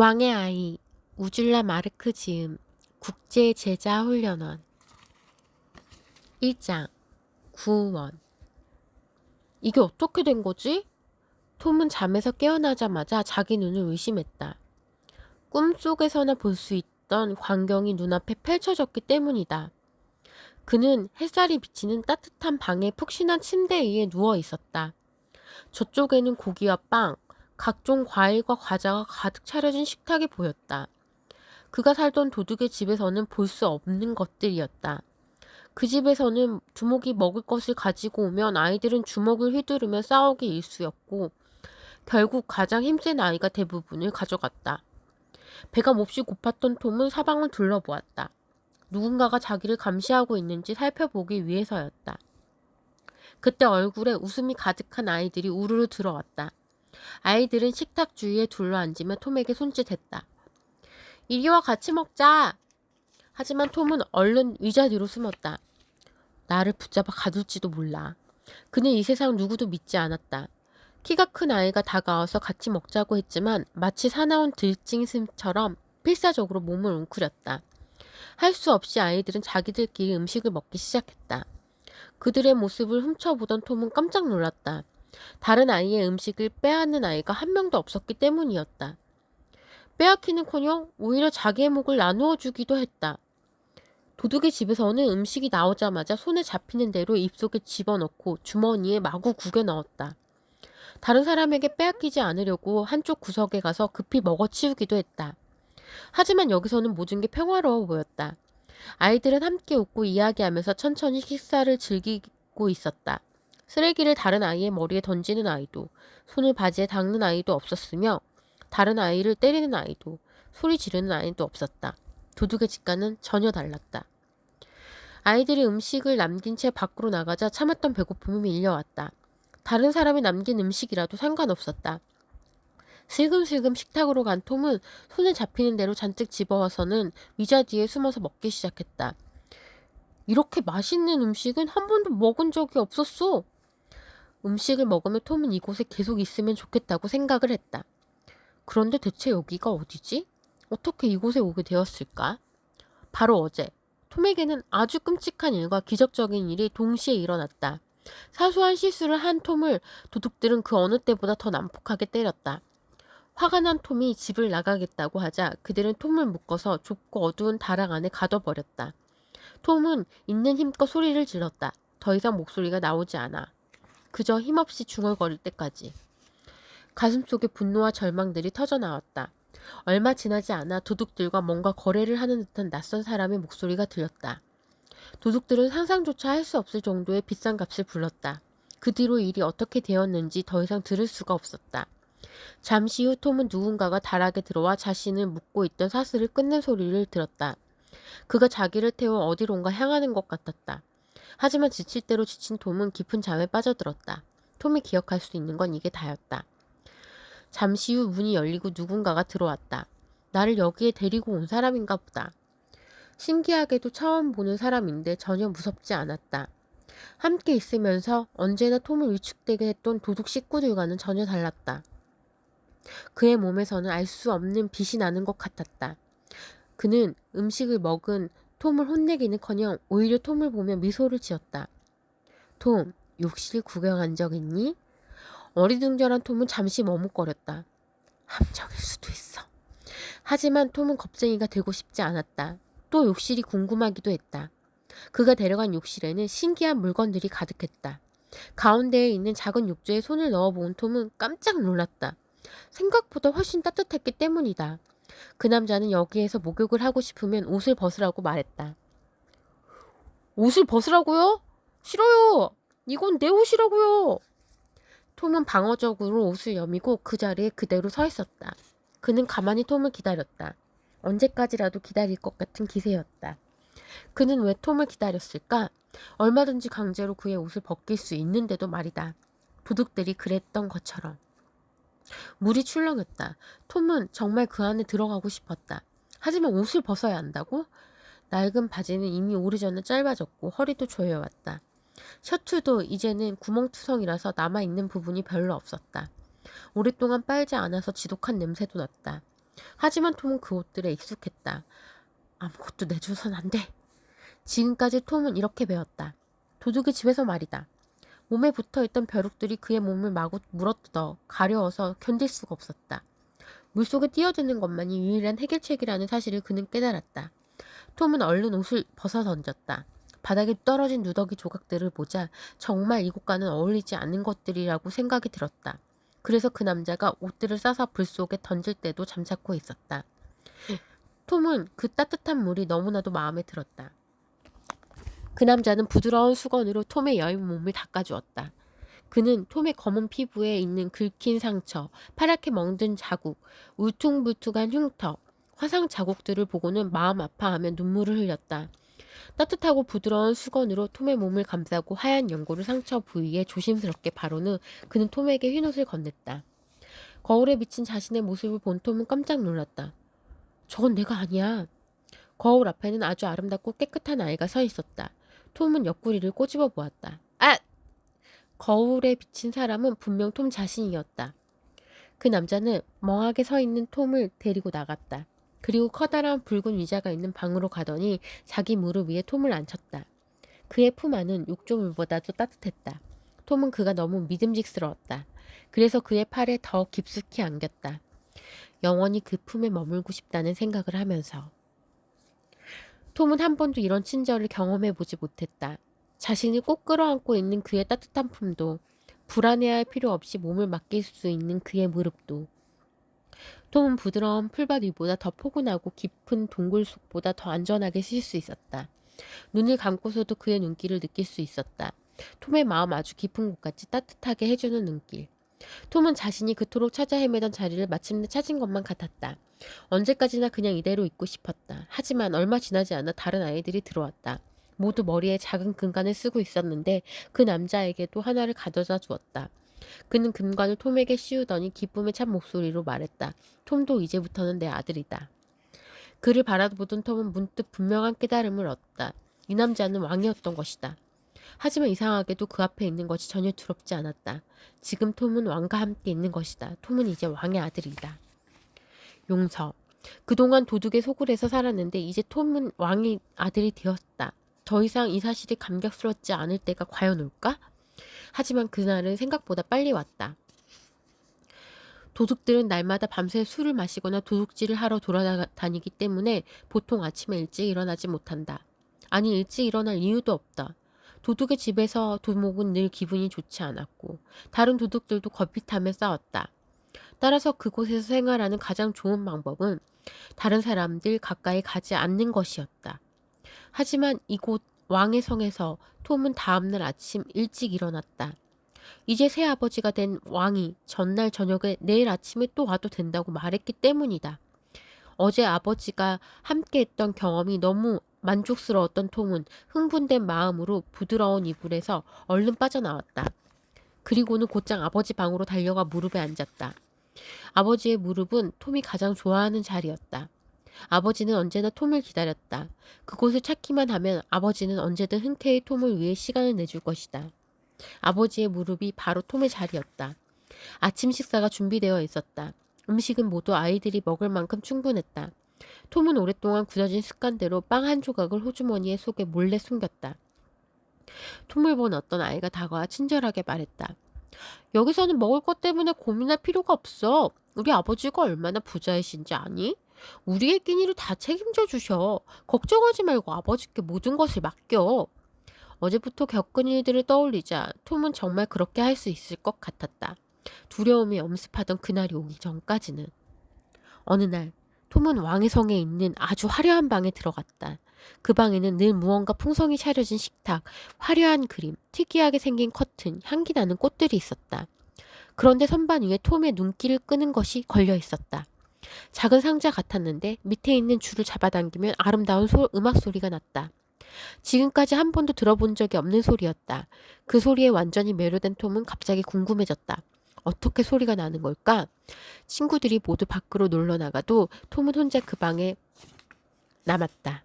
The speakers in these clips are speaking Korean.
왕의 아이 우줄라 마르크 지음 국제 제자 훈련원 1장 구원 이게 어떻게 된 거지? 톰은 잠에서 깨어나자마자 자기 눈을 의심했다. 꿈속에서나 볼 수 있던 광경이 눈앞에 펼쳐졌기 때문이다. 그는 햇살이 비치는 따뜻한 방에 푹신한 침대 위에 누워 있었다. 저쪽에는 고기와 빵, 각종 과일과 과자가 가득 차려진 식탁이 보였다. 그가 살던 도둑의 집에서는 볼 수 없는 것들이었다. 그 집에서는 두목이 먹을 것을 가지고 오면 아이들은 주먹을 휘두르며 싸우기 일쑤였고 결국 가장 힘센 아이가 대부분을 가져갔다. 배가 몹시 고팠던 톰은 사방을 둘러보았다. 누군가가 자기를 감시하고 있는지 살펴보기 위해서였다. 그때 얼굴에 웃음이 가득한 아이들이 우르르 들어왔다. 아이들은 식탁 주위에 둘러앉으며 톰에게 손짓했다. 이리와 같이 먹자. 하지만 톰은 얼른 의자 뒤로 숨었다. 나를 붙잡아 가둘지도 몰라. 그는 이 세상 누구도 믿지 않았다. 키가 큰 아이가 다가와서 같이 먹자고 했지만 마치 사나운 들짐승처럼 필사적으로 몸을 웅크렸다. 할 수 없이 아이들은 자기들끼리 음식을 먹기 시작했다. 그들의 모습을 훔쳐보던 톰은 깜짝 놀랐다. 다른 아이의 음식을 빼앗는 아이가 한 명도 없었기 때문이었다. 빼앗기는커녕 오히려 자기의 목을 나누어 주기도 했다. 도둑의 집에서는 음식이 나오자마자 손에 잡히는 대로 입속에 집어넣고 주머니에 마구 구겨 넣었다. 다른 사람에게 빼앗기지 않으려고 한쪽 구석에 가서 급히 먹어치우기도 했다. 하지만 여기서는 모든 게 평화로워 보였다. 아이들은 함께 웃고 이야기하면서 천천히 식사를 즐기고 있었다. 쓰레기를 다른 아이의 머리에 던지는 아이도, 손을 바지에 닦는 아이도 없었으며, 다른 아이를 때리는 아이도, 소리 지르는 아이도 없었다. 도둑의 집과는 전혀 달랐다. 아이들이 음식을 남긴 채 밖으로 나가자 참았던 배고픔이 밀려왔다. 다른 사람이 남긴 음식이라도 상관없었다. 슬금슬금 식탁으로 간 톰은 손에 잡히는 대로 잔뜩 집어와서는 의자 뒤에 숨어서 먹기 시작했다. 이렇게 맛있는 음식은 한 번도 먹은 적이 없었어. 음식을 먹으며 톰은 이곳에 계속 있으면 좋겠다고 생각을 했다. 그런데 대체 여기가 어디지? 어떻게 이곳에 오게 되었을까? 바로 어제, 톰에게는 아주 끔찍한 일과 기적적인 일이 동시에 일어났다. 사소한 실수를 한 톰을 도둑들은 그 어느 때보다 더 난폭하게 때렸다. 화가 난 톰이 집을 나가겠다고 하자 그들은 톰을 묶어서 좁고 어두운 다락 안에 가둬버렸다. 톰은 있는 힘껏 소리를 질렀다. 더 이상 목소리가 나오지 않아. 그저 힘없이 중얼거릴 때까지. 가슴속에 분노와 절망들이 터져 나왔다. 얼마 지나지 않아 도둑들과 뭔가 거래를 하는 듯한 낯선 사람의 목소리가 들렸다. 도둑들은 상상조차 할 수 없을 정도의 비싼 값을 불렀다. 그 뒤로 일이 어떻게 되었는지 더 이상 들을 수가 없었다. 잠시 후 톰은 누군가가 다락에 들어와 자신을 묶고 있던 사슬을 끊는 소리를 들었다. 그가 자기를 태워 어디론가 향하는 것 같았다. 하지만 지칠 대로 지친 톰은 깊은 잠에 빠져들었다. 톰이 기억할 수 있는 건 이게 다였다. 잠시 후 문이 열리고 누군가가 들어왔다. 나를 여기에 데리고 온 사람인가 보다. 신기하게도 처음 보는 사람인데 전혀 무섭지 않았다. 함께 있으면서 언제나 톰을 위축되게 했던 도둑 식구들과는 전혀 달랐다. 그의 몸에서는 알 수 없는 빛이 나는 것 같았다. 그는 음식을 먹은 톰을 혼내기는커녕 오히려 톰을 보며 미소를 지었다. 톰, 욕실 구경한 적 있니? 어리둥절한 톰은 잠시 머뭇거렸다. 함정일 수도 있어. 하지만 톰은 겁쟁이가 되고 싶지 않았다. 또 욕실이 궁금하기도 했다. 그가 데려간 욕실에는 신기한 물건들이 가득했다. 가운데에 있는 작은 욕조에 손을 넣어본 톰은 깜짝 놀랐다. 생각보다 훨씬 따뜻했기 때문이다. 그 남자는 여기에서 목욕을 하고 싶으면 옷을 벗으라고 말했다. 옷을 벗으라고요? 싫어요. 이건 내 옷이라고요. 톰은 방어적으로 옷을 여미고 그 자리에 그대로 서 있었다. 그는 가만히 톰을 기다렸다. 언제까지라도 기다릴 것 같은 기세였다. 그는 왜 톰을 기다렸을까? 얼마든지 강제로 그의 옷을 벗길 수 있는데도 말이다. 도둑들이 그랬던 것처럼. 물이 출렁였다. 톰은 정말 그 안에 들어가고 싶었다. 하지만 옷을 벗어야 한다고? 낡은 바지는 이미 오래전에 짧아졌고 허리도 조여왔다. 셔츠도 이제는 구멍투성이라서 남아있는 부분이 별로 없었다. 오랫동안 빨지 않아서 지독한 냄새도 났다. 하지만 톰은 그 옷들에 익숙했다. 아무것도 내줘선 안 돼. 지금까지 톰은 이렇게 배웠다. 도둑의 집에서 말이다. 몸에 붙어 있던 벼룩들이 그의 몸을 마구 물어뜯어 가려워서 견딜 수가 없었다. 물속에 뛰어드는 것만이 유일한 해결책이라는 사실을 그는 깨달았다. 톰은 얼른 옷을 벗어 던졌다. 바닥에 떨어진 누더기 조각들을 보자 정말 이곳과는 어울리지 않는 것들이라고 생각이 들었다. 그래서 그 남자가 옷들을 싸서 불 속에 던질 때도 잠자코 있었다. 톰은 그 따뜻한 물이 너무나도 마음에 들었다. 그 남자는 부드러운 수건으로 톰의 여인 몸을 닦아주었다. 그는 톰의 검은 피부에 있는 긁힌 상처, 파랗게 멍든 자국, 울퉁불퉁한 흉터, 화상 자국들을 보고는 마음 아파하며 눈물을 흘렸다. 따뜻하고 부드러운 수건으로 톰의 몸을 감싸고 하얀 연고를 상처 부위에 조심스럽게 바른 후 그는 톰에게 흰옷을 건넸다. 거울에 비친 자신의 모습을 본 톰은 깜짝 놀랐다. 저건 내가 아니야. 거울 앞에는 아주 아름답고 깨끗한 아이가 서 있었다. 톰은 옆구리를 꼬집어 보았다. 아! 거울에 비친 사람은 분명 톰 자신이었다. 그 남자는 멍하게 서 있는 톰을 데리고 나갔다. 그리고 커다란 붉은 위자가 있는 방으로 가더니 자기 무릎 위에 톰을 앉혔다. 그의 품 안은 육조물보다도 따뜻했다. 톰은 그가 너무 믿음직스러웠다. 그래서 그의 팔에 더 깊숙이 안겼다. 영원히 그 품에 머물고 싶다는 생각을 하면서. 톰은 한 번도 이런 친절을 경험해 보지 못했다. 자신을 꼭 끌어안고 있는 그의 따뜻한 품도, 불안해할 필요 없이 몸을 맡길 수 있는 그의 무릎도, 톰은 부드러운 풀밭 위보다 더 포근하고 깊은 동굴 속보다 더 안전하게 쉴 수 있었다. 눈을 감고서도 그의 눈길을 느낄 수 있었다. 톰의 마음 아주 깊은 곳까지 따뜻하게 해주는 눈길. 톰은 자신이 그토록 찾아 헤매던 자리를 마침내 찾은 것만 같았다. 언제까지나 그냥 이대로 있고 싶었다. 하지만 얼마 지나지 않아 다른 아이들이 들어왔다. 모두 머리에 작은 금관을 쓰고 있었는데 그 남자에게도 하나를 가져다 주었다. 그는 금관을 톰에게 씌우더니 기쁨에 찬 목소리로 말했다. 톰도 이제부터는 내 아들이다. 그를 바라보던 톰은 문득 분명한 깨달음을 얻었다. 이 남자는 왕이었던 것이다. 하지만 이상하게도 그 앞에 있는 것이 전혀 두렵지 않았다. 지금 톰은 왕과 함께 있는 것이다. 톰은 이제 왕의 아들이다. 용서. 그동안 도둑의 소굴에서 살았는데 이제 톰은 왕의 아들이 되었다. 더 이상 이 사실이 감격스럽지 않을 때가 과연 올까? 하지만 그날은 생각보다 빨리 왔다. 도둑들은 날마다 밤새 술을 마시거나 도둑질을 하러 돌아다니기 때문에 보통 아침에 일찍 일어나지 못한다. 아니 일찍 일어날 이유도 없다. 도둑의 집에서 도목은 늘 기분이 좋지 않았고 다른 도둑들도 걸핏하며 싸웠다. 따라서 그곳에서 생활하는 가장 좋은 방법은 다른 사람들 가까이 가지 않는 것이었다. 하지만 이곳 왕의 성에서 톰은 다음날 아침 일찍 일어났다. 이제 새아버지가 된 왕이 전날 저녁에 내일 아침에 또 와도 된다고 말했기 때문이다. 어제 아버지가 함께 했던 경험이 너무 만족스러웠던 톰은 흥분된 마음으로 부드러운 이불에서 얼른 빠져나왔다. 그리고는 곧장 아버지 방으로 달려가 무릎에 앉았다. 아버지의 무릎은 톰이 가장 좋아하는 자리였다. 아버지는 언제나 톰을 기다렸다. 그곳을 찾기만 하면 아버지는 언제든 흔쾌히 톰을 위해 시간을 내줄 것이다. 아버지의 무릎이 바로 톰의 자리였다. 아침 식사가 준비되어 있었다. 음식은 모두 아이들이 먹을 만큼 충분했다. 톰은 오랫동안 굳어진 습관대로 빵 한 조각을 호주머니에 속에 몰래 숨겼다. 톰을 본 어떤 아이가 다가와 친절하게 말했다. 여기서는 먹을 것 때문에 고민할 필요가 없어. 우리 아버지가 얼마나 부자이신지 아니? 우리의 끼니를 다 책임져 주셔. 걱정하지 말고 아버지께 모든 것을 맡겨. 어제부터 겪은 일들을 떠올리자 톰은 정말 그렇게 할 수 있을 것 같았다. 두려움이 엄습하던 그날이 오기 전까지는. 어느 날 톰은 왕의 성에 있는 아주 화려한 방에 들어갔다. 그 방에는 늘 무언가 풍성이 차려진 식탁, 화려한 그림, 특이하게 생긴 커튼, 향기 나는 꽃들이 있었다. 그런데 선반 위에 톰의 눈길을 끄는 것이 걸려 있었다. 작은 상자 같았는데 밑에 있는 줄을 잡아당기면 아름다운 소, 음악 소리가 났다. 지금까지 한 번도 들어본 적이 없는 소리였다. 그 소리에 완전히 매료된 톰은 갑자기 궁금해졌다. 어떻게 소리가 나는 걸까? 친구들이 모두 밖으로 놀러 나가도 톰은 혼자 그 방에 남았다.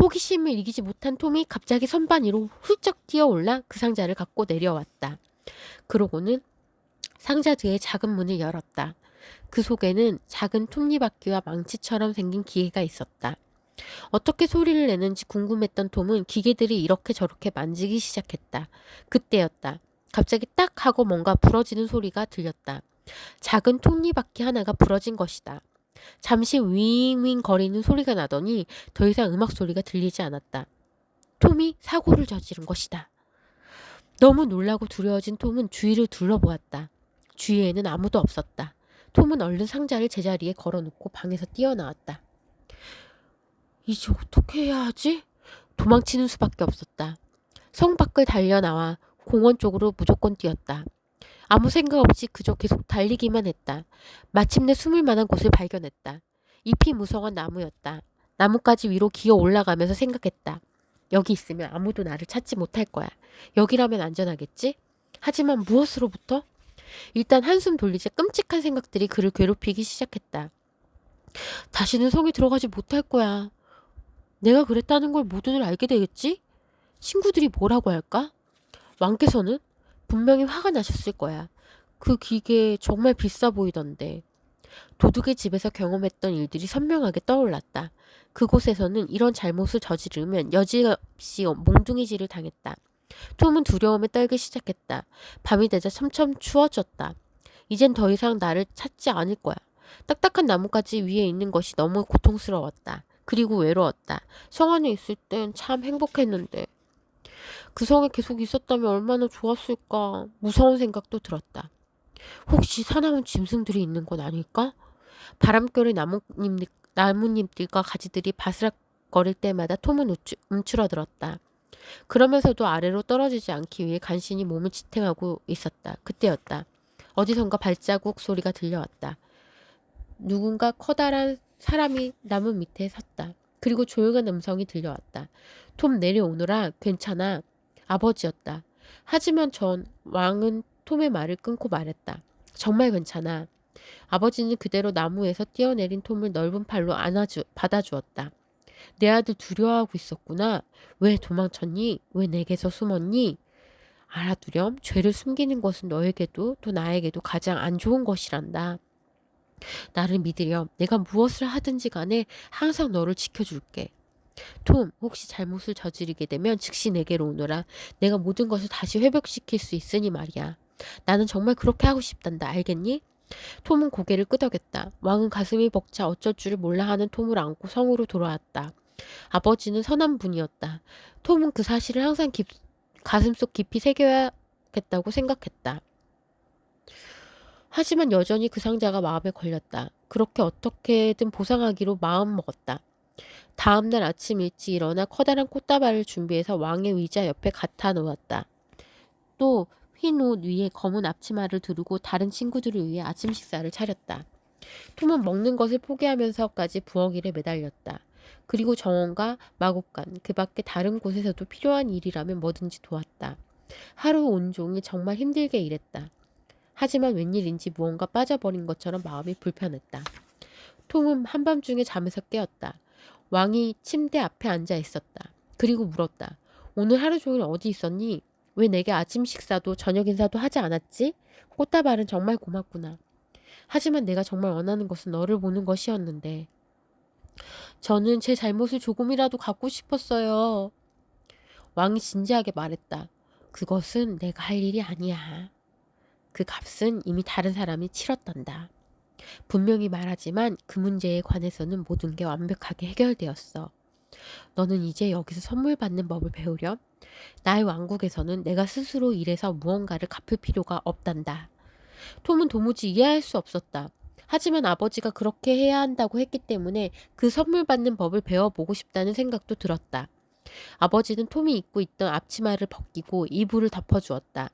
호기심을 이기지 못한 톰이 갑자기 선반 위로 훌쩍 뛰어올라 그 상자를 갖고 내려왔다. 그러고는 상자 뒤에 작은 문을 열었다. 그 속에는 작은 톱니바퀴와 망치처럼 생긴 기계가 있었다. 어떻게 소리를 내는지 궁금했던 톰은 기계들이 이렇게 저렇게 만지기 시작했다. 그때였다. 갑자기 딱 하고 뭔가 부러지는 소리가 들렸다. 작은 톱니바퀴 하나가 부러진 것이다. 잠시 윙윙 거리는 소리가 나더니 더 이상 음악 소리가 들리지 않았다. 톰이 사고를 저지른 것이다. 너무 놀라고 두려워진 톰은 주위를 둘러보았다. 주위에는 아무도 없었다. 톰은 얼른 상자를 제자리에 걸어놓고 방에서 뛰어나왔다. 이제 어떻게 해야 하지? 도망치는 수밖에 없었다. 성 밖을 달려나와 공원 쪽으로 무조건 뛰었다. 아무 생각 없이 그저 계속 달리기만 했다. 마침내 숨을 만한 곳을 발견했다. 잎이 무성한 나무였다. 나뭇가지 위로 기어 올라가면서 생각했다. 여기 있으면 아무도 나를 찾지 못할 거야. 여기라면 안전하겠지? 하지만 무엇으로부터? 일단 한숨 돌리자 끔찍한 생각들이 그를 괴롭히기 시작했다. 다시는 성에 들어가지 못할 거야. 내가 그랬다는 걸 모두들 알게 되겠지? 친구들이 뭐라고 할까? 왕께서는 분명히 화가 나셨을 거야. 그 기계 정말 비싸 보이던데. 도둑의 집에서 경험했던 일들이 선명하게 떠올랐다. 그곳에서는 이런 잘못을 저지르면 여지없이 몽둥이질을 당했다. 톰은 두려움에 떨기 시작했다. 밤이 되자 점점 추워졌다. 이젠 더 이상 나를 찾지 않을 거야. 딱딱한 나뭇가지 위에 있는 것이 너무 고통스러웠다. 그리고 외로웠다. 성 안에 있을 땐 참 행복했는데. 그 성에 계속 있었다면 얼마나 좋았을까. 무서운 생각도 들었다. 혹시 사나운 짐승들이 있는 건 아닐까? 바람결에 나뭇잎, 나뭇잎들과 가지들이 바스락거릴 때마다 톰은 우추, 움츠러들었다. 그러면서도 아래로 떨어지지 않기 위해 간신히 몸을 지탱하고 있었다. 그때였다. 어디선가 발자국 소리가 들려왔다. 누군가 커다란 사람이 나무 밑에 섰다. 그리고 조용한 음성이 들려왔다. 톰 내려오너라 괜찮아. 아버지였다. 하지만 전 왕은 톰의 말을 끊고 말했다. 정말 괜찮아. 아버지는 그대로 나무에서 뛰어내린 톰을 넓은 팔로 안아주, 받아주었다. 내 아들 두려워하고 있었구나. 왜 도망쳤니? 왜 내게서 숨었니? 알아두렴. 죄를 숨기는 것은 너에게도 또 나에게도 가장 안 좋은 것이란다. 나를 믿으렴. 내가 무엇을 하든지 간에 항상 너를 지켜줄게. 톰, 혹시 잘못을 저지르게 되면 즉시 내게로 오너라. 내가 모든 것을 다시 회복시킬 수 있으니 말이야. 나는 정말 그렇게 하고 싶단다. 알겠니? 톰은 고개를 끄덕였다. 왕은 가슴이 벅차 어쩔 줄을 몰라 하는 톰을 안고 성으로 돌아왔다. 아버지는 선한 분이었다. 톰은 그 사실을 항상 깊, 가슴속 깊이 새겨야겠다고 생각했다. 하지만 여전히 그 상자가 마음에 걸렸다. 그렇게 어떻게든 보상하기로 마음먹었다. 다음날 아침 일찍 일어나 커다란 꽃다발을 준비해서 왕의 의자 옆에 갖다 놓았다. 또 흰 옷 위에 검은 앞치마를 두르고 다른 친구들을 위해 아침 식사를 차렸다. 톰은 먹는 것을 포기하면서까지 부엌일에 매달렸다. 그리고 정원과 마곡간, 그 밖에 다른 곳에서도 필요한 일이라면 뭐든지 도왔다. 하루 온종일 정말 힘들게 일했다. 하지만 웬일인지 무언가 빠져버린 것처럼 마음이 불편했다. 톰은 한밤중에 잠에서 깨었다. 왕이 침대 앞에 앉아 있었다. 그리고 물었다. 오늘 하루 종일 어디 있었니? 왜 내게 아침 식사도 저녁 인사도 하지 않았지? 꽃다발은 정말 고맙구나. 하지만 내가 정말 원하는 것은 너를 보는 것이었는데. 저는 제 잘못을 조금이라도 갚고 싶었어요. 왕이 진지하게 말했다. 그것은 내가 할 일이 아니야. 그 값은 이미 다른 사람이 치렀단다. 분명히 말하지만 그 문제에 관해서는 모든 게 완벽하게 해결되었어. 너는 이제 여기서 선물 받는 법을 배우렴? 나의 왕국에서는 내가 스스로 일해서 무언가를 갚을 필요가 없단다. 톰은 도무지 이해할 수 없었다. 하지만 아버지가 그렇게 해야 한다고 했기 때문에 그 선물 받는 법을 배워보고 싶다는 생각도 들었다. 아버지는 톰이 입고 있던 앞치마를 벗기고 이불을 덮어주었다.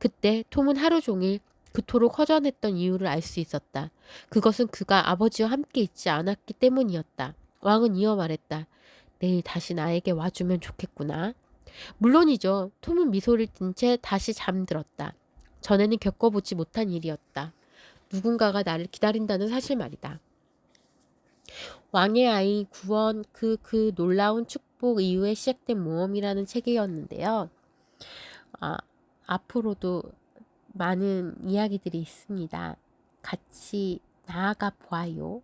그때 톰은 하루 종일 그토록 허전했던 이유를 알 수 있었다. 그것은 그가 아버지와 함께 있지 않았기 때문이었다. 왕은 이어 말했다. 내일 다시 나에게 와주면 좋겠구나. 물론이죠. 톰은 미소를 띤 채 다시 잠들었다. 전에는 겪어보지 못한 일이었다. 누군가가 나를 기다린다는 사실 말이다. 왕의 아이 구원 그, 그 놀라운 축복 이후에 시작된 모험이라는 책이었는데요. 아, 앞으로도 많은 이야기들이 있습니다. 같이 나아가 보아요.